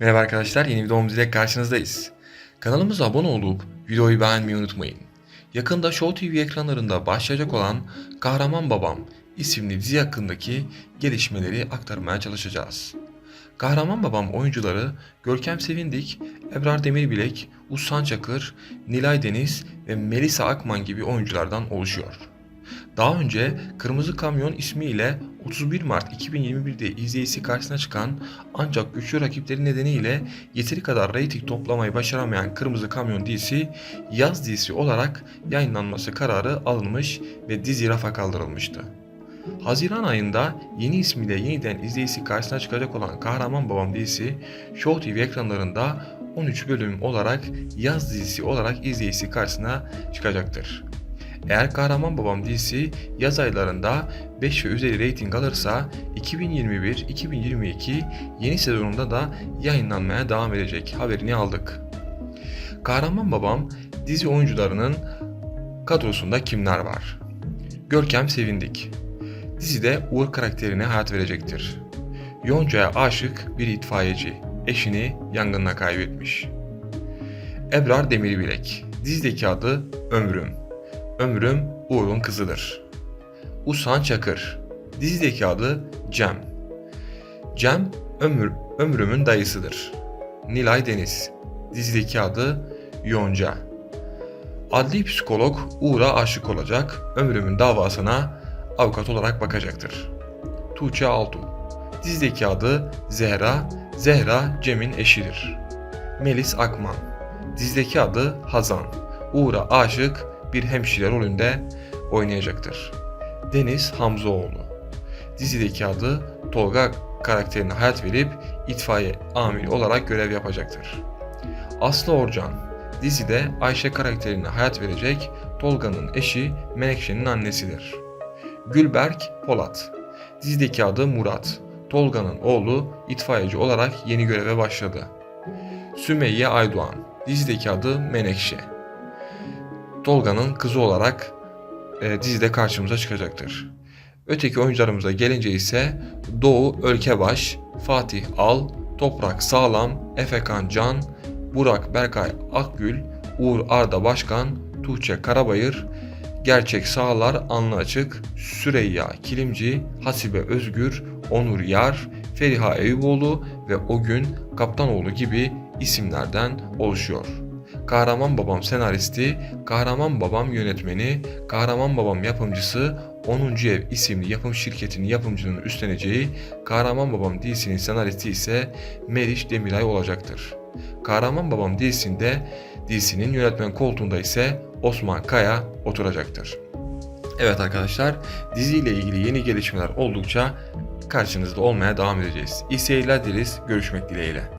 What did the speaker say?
Merhaba arkadaşlar, yeni videomuz ile karşınızdayız. Kanalımıza abone olup videoyu beğenmeyi unutmayın. Yakında Show TV ekranlarında başlayacak olan Kahraman Babam isimli dizi hakkındaki gelişmeleri aktarmaya çalışacağız. Kahraman Babam oyuncuları Görkem Sevindik, Ebrar Demirbilek, Ussan Çakır, Nilay Deniz ve Melisa Akman gibi oyunculardan oluşuyor. Daha önce Kırmızı Kamyon ismiyle 31 Mart 2021'de izleyicisi karşısına çıkan ancak güçlü rakipleri nedeniyle yeteri kadar reyting toplamayı başaramayan Kırmızı Kamyon dizisi yaz dizisi olarak yayınlanması kararı alınmış ve dizi rafa kaldırılmıştı. Haziran ayında yeni ismiyle yeniden izleyicisi karşısına çıkacak olan Kahraman Babam dizisi Show TV ekranlarında 13 bölüm olarak yaz dizisi olarak izleyicisi karşısına çıkacaktır. Eğer Kahraman Babam dizisi yaz aylarında 5 ve üzeri reyting alırsa 2021-2022 yeni sezonunda da yayınlanmaya devam edecek haberini aldık. Kahraman Babam dizi oyuncularının kadrosunda kimler var? Görkem Sevindik. Dizide Uğur karakterine hayat verecektir. Yonca'ya aşık bir itfaiyeci, eşini yangınla kaybetmiş. Ebrar Demirbilek. Dizideki adı Ömrüm. Ömrüm Uğur'un kızıdır. Usan Çakır. Dizideki adı Cem. Cem Ömür, Ömrüm'ün dayısıdır. Nilay Deniz. Dizideki adı Yonca. Adli psikolog Uğur'a aşık olacak, Ömrüm'ün davasına avukat olarak bakacaktır. Tuğçe Altuğ. Dizideki adı Zehra, Zehra Cem'in eşidir. Melis Akman. Dizideki adı Hazan. Uğur'a aşık bir hemşire rolünde oynayacaktır. Deniz Hamzoğlu. Dizideki adı Tolga karakterine hayat verip itfaiye amiri olarak görev yapacaktır. Aslı Orcan. Dizide Ayşe karakterine hayat verecek Tolga'nın eşi Menekşe'nin annesidir. Gülberk Polat. Dizideki adı Murat. Tolga'nın oğlu itfaiyeci olarak yeni göreve başladı. Sümeyye Aydoğan. Dizideki adı Menekşe. Tolga'nın kızı olarak e, dizide karşımıza çıkacaktır. Öteki oyuncularımıza gelince ise Doğu Ölkebaş, Fatih Al, Toprak Sağlam, Efekan Can, Burak Berkay Akgül, Uğur Arda Başkan, Tuğçe Karabayır, Gerçek Sağlar Anlı Açık, Süreyya Kilimci, Hasibe Özgür, Onur Yar, Feriha Eyüboğlu ve O Gün Kaptanoğlu gibi isimlerden oluşuyor. Kahraman Babam senaristi, Kahraman Babam yönetmeni, Kahraman Babam yapımcısı 10. Ev isimli yapım şirketinin yapımcının üstleneceği Kahraman Babam dizisinin senaristi ise Meriç Demiray olacaktır. Kahraman Babam dizisinde dizisinin yönetmen koltuğunda ise Osman Kaya oturacaktır. Evet arkadaşlar diziyle ilgili yeni gelişmeler oldukça karşınızda olmaya devam edeceğiz. İyi seyirler dileriz. Görüşmek dileğiyle.